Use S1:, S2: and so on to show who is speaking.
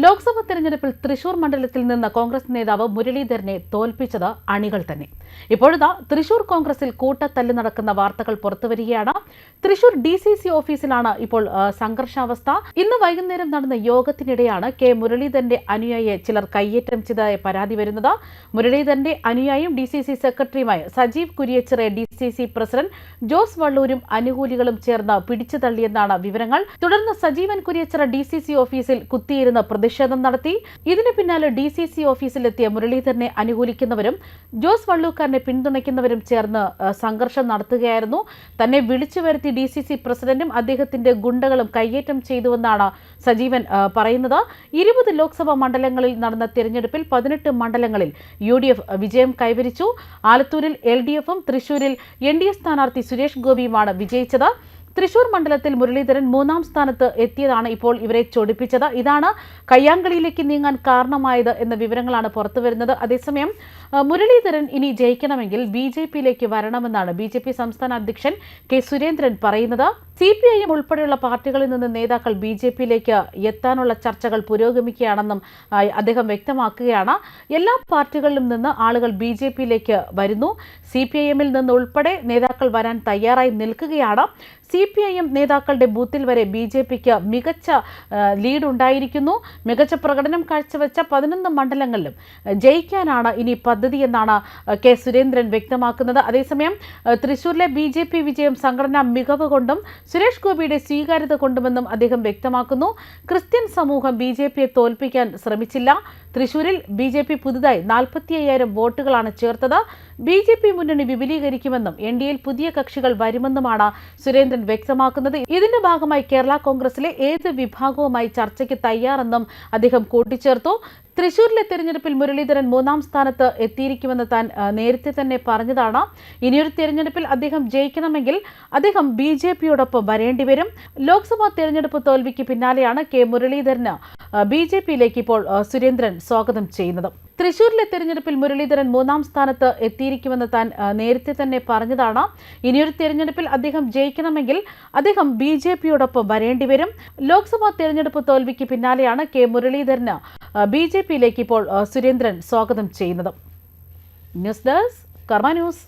S1: ലോക്സഭാ തെരഞ്ഞെടുപ്പിൽ തൃശൂർ മണ്ഡലത്തിൽ നിന്ന് കോൺഗ്രസ് നേതാവ് മുരളീധരനെ തോൽപ്പിച്ചത് അണികൾ തന്നെ. ഇപ്പോഴത്തെ തൃശൂർ കോൺഗ്രസിൽ കൂട്ടത്തല്ല് നടക്കുന്ന വാർത്തകൾ പുറത്തുവരികയാണ്. തൃശൂർ ഡി സി സി ഓഫീസിലാണ് ഇപ്പോൾ സംഘർഷാവസ്ഥ. ഇന്ന് വൈകുന്നേരം നടന്ന യോഗത്തിനിടെയാണ് കെ മുരളീധരന്റെ അനുയായിയെ ചിലർ കയ്യേറ്റം ചെയ്തതായി പരാതി വരുന്നത്. മുരളീധരന്റെ അനുയായിയും ഡി സി സി സെക്രട്ടറിയുമായ Sajeev Kuriachira D C C president Jose വള്ളൂരും അനുകൂലികളും ചേർന്ന് പിടിച്ചു തള്ളിയെന്നാണ് വിവരങ്ങൾ. തുടർന്ന് Sajeevan Kuriachira D C C ഓഫീസിൽ കുത്തിയിരുന്ന് പ്രതിഷേധം നടത്തി. ഇതിനു പിന്നാലെ ഡി സി സി ഓഫീസിലെത്തിയ മുരളീധരനെ അനുകൂലിക്കുന്നവരും ജോസ് വള്ളൂക്കാരനെ പിന്തുണയ്ക്കുന്നവരും ചേർന്ന് സംഘർഷം നടത്തുകയായിരുന്നു. തന്നെ വിളിച്ചു വരുത്തി ഡി സി സി പ്രസിഡന്റും അദ്ദേഹത്തിന്റെ ഗുണ്ടകളും കയ്യേറ്റം ചെയ്തുവെന്നാണ് സജീവൻ പറയുന്നത്. ഇരുപത് ലോക്സഭാ മണ്ഡലങ്ങളിൽ നടന്ന തിരഞ്ഞെടുപ്പിൽ പതിനെട്ട് മണ്ഡലങ്ങളിൽ യു ഡി എഫ് വിജയം കൈവരിച്ചു. ആലത്തൂരിൽ എൽ ഡി എഫും തൃശൂരിൽ എൻ ഡി എ സ്ഥാനാർത്ഥി സുരേഷ് ഗോപിയുമാണ് വിജയിച്ചത്. തൃശൂർ മണ്ഡലത്തിൽ മുരളീധരൻ മൂന്നാം സ്ഥാനത്ത് എത്തിയതാണ് ഇപ്പോൾ ഇവരെ ചൊടിപ്പിച്ചത്. ഇതാണ് കയ്യാങ്കളിയിലേക്ക് നീങ്ങാൻ കാരണമായത് എന്ന വിവരങ്ങളാണ് പുറത്തുവരുന്നത് അതേസമയം മുരളീധരൻ ഇനി ജയിക്കണമെങ്കിൽ ബി ജെ പിയിലേക്ക് വരണമെന്നാണ് ബി ജെ പി സംസ്ഥാന അധ്യക്ഷൻ കെ സുരേന്ദ്രൻ പറയുന്നത്. സി പി ഐ എം ഉൾപ്പെടെയുള്ള പാർട്ടികളിൽ നിന്ന് നേതാക്കൾ ബി ജെ പിയിലേക്ക് എത്താനുള്ള ചർച്ചകൾ പുരോഗമിക്കുകയാണെന്നും അദ്ദേഹം വ്യക്തമാക്കുകയാണ്. എല്ലാ പാർട്ടികളിലും നിന്ന് ആളുകൾ ബി ജെ പിയിലേക്ക് വരുന്നു. സി പി ഐ എമ്മിൽ നിന്ന് ഉൾപ്പെടെ നേതാക്കൾ വരാൻ തയ്യാറായി നിൽക്കുകയാണ്. സി പി ഐ എം നേതാക്കളുടെ ബൂത്തിൽ വരെ ബി ജെ പിക്ക് മികച്ച ലീഡ് ഉണ്ടായിരിക്കുന്നു മികച്ച പ്രകടനം കാഴ്ചവെച്ച പതിനൊന്ന് മണ്ഡലങ്ങളിലും ജയിക്കാനാണ് ഇനി പദ്ധതി എന്നാണ് കെ സുരേന്ദ്രൻ വ്യക്തമാക്കുന്നത്. അതേസമയം തൃശൂരിലെ ബി ജെ പി വിജയം സംഘടനാ മികവ് കൊണ്ടും സുരേഷ് ഗോപിയുടെ സ്വീകാര്യത കൊണ്ടുമെന്നും അദ്ദേഹം വ്യക്തമാക്കുന്നു. ക്രിസ്ത്യൻ സമൂഹം ബി ജെ പിയെ തോൽപ്പിക്കാൻ ശ്രമിച്ചില്ല. തൃശൂരിൽ ബി ജെ പി പുതുതായി നാൽപ്പത്തി അയ്യായിരം വോട്ടുകളാണ് ചേർത്തത്. ബി ജെ പി മുന്നണി വിപുലീകരിക്കുമെന്നും എൻ ഡി എയിൽ പുതിയ കക്ഷികൾ വരുമെന്നുമാണ് സുരേന്ദ്രൻ വ്യക്തമാക്കുന്നത്. ഇതിന്റെ ഭാഗമായി കേരള കോൺഗ്രസിലെ ഏത് വിഭാഗവുമായി ചർച്ചയ്ക്ക് തയ്യാറെന്നും അദ്ദേഹം കൂട്ടിച്ചേർത്തു. തൃശൂരിലെ തെരഞ്ഞെടുപ്പിൽ മുരളീധരൻ മൂന്നാം സ്ഥാനത്ത് എത്തിയിരിക്കുമെന്ന് താൻ നേരത്തെ തന്നെ പറഞ്ഞതാണ്. ഇനിയൊരു തെരഞ്ഞെടുപ്പിൽ അദ്ദേഹം ജയിക്കണമെങ്കിൽ അദ്ദേഹം ബി ജെ പിയോടൊപ്പം വരേണ്ടി വരും. ലോക്സഭാ തെരഞ്ഞെടുപ്പ് തോൽവിക്ക് പിന്നാലെയാണ് കെ മുരളീധരന് ബി ജെ പിയിലേക്ക് ഇപ്പോൾ സുരേന്ദ്രൻ സ്വാഗതം ചെയ്യുന്നത്. തൃശൂരിലെ തെരഞ്ഞെടുപ്പിൽ മുരളീധരൻ മൂന്നാം സ്ഥാനത്ത് എത്തിയിരിക്കുമെന്ന് താൻ നേരത്തെ തന്നെ പറഞ്ഞതാണ്. ഇനിയൊരു തെരഞ്ഞെടുപ്പിൽ അദ്ദേഹം ജയിക്കണമെങ്കിൽ അദ്ദേഹം ബി ജെ പിയോടൊപ്പം വരേണ്ടി വരും. ലോക്സഭാ തെരഞ്ഞെടുപ്പ് തോൽവിക്ക് പിന്നാലെയാണ് കെ മുരളീധരന് ബി ജെ പിയിലേക്ക് ഇപ്പോൾ സുരേന്ദ്രൻ സ്വാഗതം ചെയ്യുന്നത്. News desk Karma news.